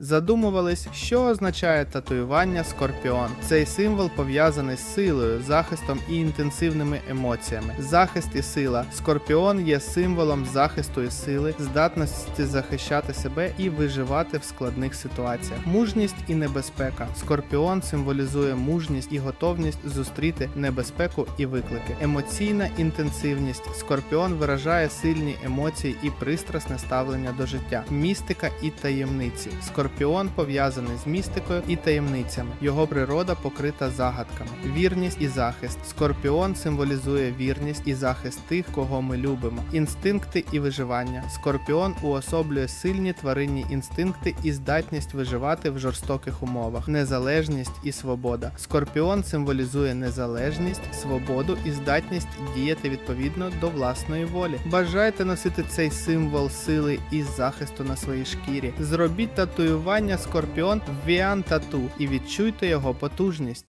Задумувались, що означає татуювання Скорпіон. Цей символ пов'язаний з силою, захистом і інтенсивними емоціями. Захист і сила. Скорпіон є символом захисту і сили, здатності захищати себе і виживати в складних ситуаціях. Мужність і небезпека. Скорпіон символізує мужність і готовність зустріти небезпеку і виклики. Емоційна інтенсивність. Скорпіон виражає сильні емоції і пристрасне ставлення до життя. Містика і таємниці. Скорпіон пов'язаний з містикою і таємницями. Його природа покрита загадками. Вірність і захист. Скорпіон символізує вірність і захист тих, кого ми любимо. Інстинкти і виживання. Скорпіон уособлює сильні тваринні інстинкти і здатність виживати в жорстоких умовах. Незалежність і свобода. Скорпіон символізує незалежність, свободу і здатність діяти відповідно до власної волі. Бажаєте носити цей символ сили і захисту на своїй шкірі. Зробіть татуювання Скорпіон в Віан Тату і відчуйте його потужність.